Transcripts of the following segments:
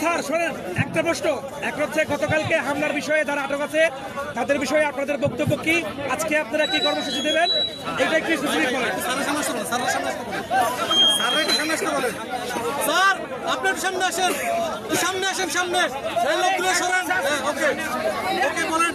Sir শোনেন একটা প্রশ্ন। এক হচ্ছে গতকালকে হামলার বিষয়ে যারা আটক আছে তাদের বিষয়ে আপনাদের বক্তব্য কি? আজকে আপনারা কি কর্মসূচি দেবেন? এটা একটু স্পেসিফিক করেন স্যার আপনি একটু সামনে আসেন। সামনে আসেন সামনে। লোকগুলো হ্যাঁ, ওকে। বলেন।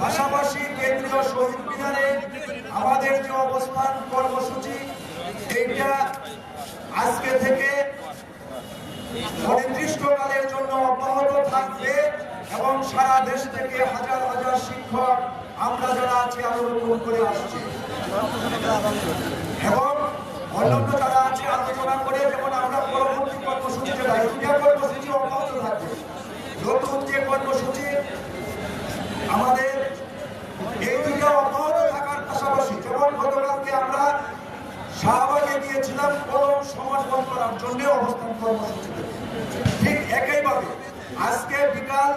পাশাপাশি কেন্দ্রীয় শহীদ মিনারে আমাদের যে অবস্থান কর্মসূচি এইটা আজকে থেকে অনির্দিষ্টকালের জন্য অব্যাহত থাকবে এবং সারা দেশ থেকে হাজার হাজার শিক্ষক আমরা যারা আছি আন্দোলন করে আসছি। এবং অন্যান্য যারা আছে আলোচনা করে যেমন আমরা পরবর্তী কর্মসূচি যেটা ইন্ডিয়া কর্মসূচি অব্যাহত থাকবে নতুন যে কর্মসূচি আমাদের এই দুটো অব্যাহত থাকার পাশাপাশি যেমন গতকালকে আমরা শাহবাগে গিয়েছিলাম কলম করার অবস্থান কর্মসূচিতে। ঠিক একইভাবে আজকে বিকাল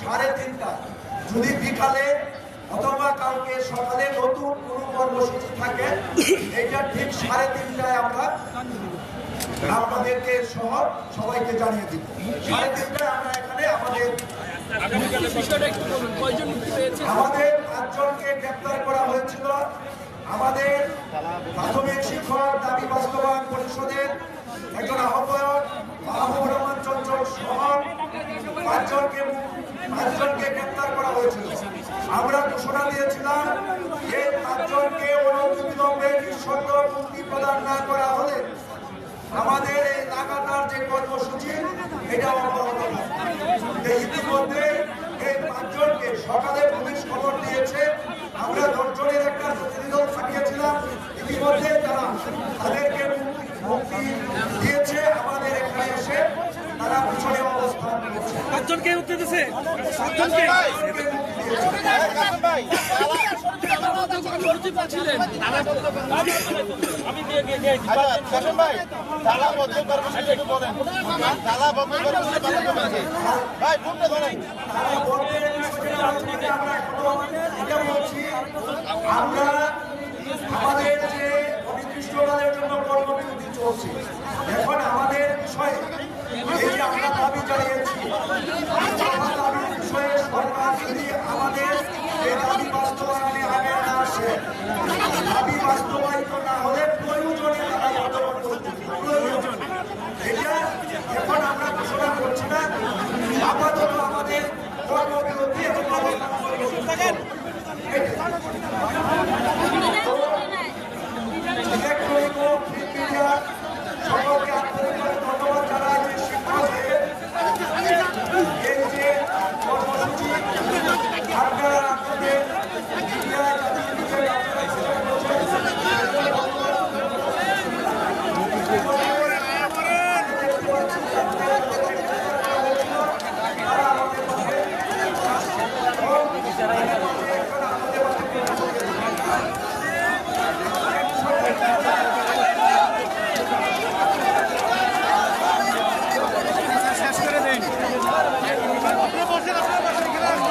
সাড়ে তিনটা যদি বিকালে অথবা কালকে সকালে নতুন কোনো কর্মসূচি থাকে এটা ঠিক সাড়ে তিনটায় আমরা আপনাদেরকে সহ সবাইকে জানিয়ে দিব। সাড়ে তিনটায় আমরা এখানে আমাদের আমাদের পাঁচজনকে গ্রেপ্তার করা হয়েছিল। আমাদের প্রাথমিক শিক্ষক দাবি বাস্তবায়ন পাঁচজনকে গ্রেপ্তার করা হয়েছিল আমরা ঘোষণা দিয়েছিলাম এই পাঁচজনকে অনতিবিলম্বে নিঃশর্ত মুক্তি প্রদান না করা হলে আমাদের এই লাগাতার যে কর্মসূচি, এটা অব্যাহত। ইতিমধ্যে এই পাঁচজনকে সকালে পুলিশ খবর দিয়েছে, আমরা দশজনের একটা প্রতিনিধি দল পাঠিয়েছিলাম ইতিমধ্যে তারা তাদেরকে মুক্তি- মুক্তি দিয়েছে আমাদের এখানে এসে তারা পিছনে অবস্থান করছে পাঁচজনকে উত্তর দিছে পাঁচজনকে শাসন ভাই তালা বদ্ধ কর্মসূচি একটু বলেন তালা বদ্ধ কর্মসূচি পালন করবেন ভাই এটা বলছি আমরা আমাদের যে আমাদের বিষয়ে আমরা দাবি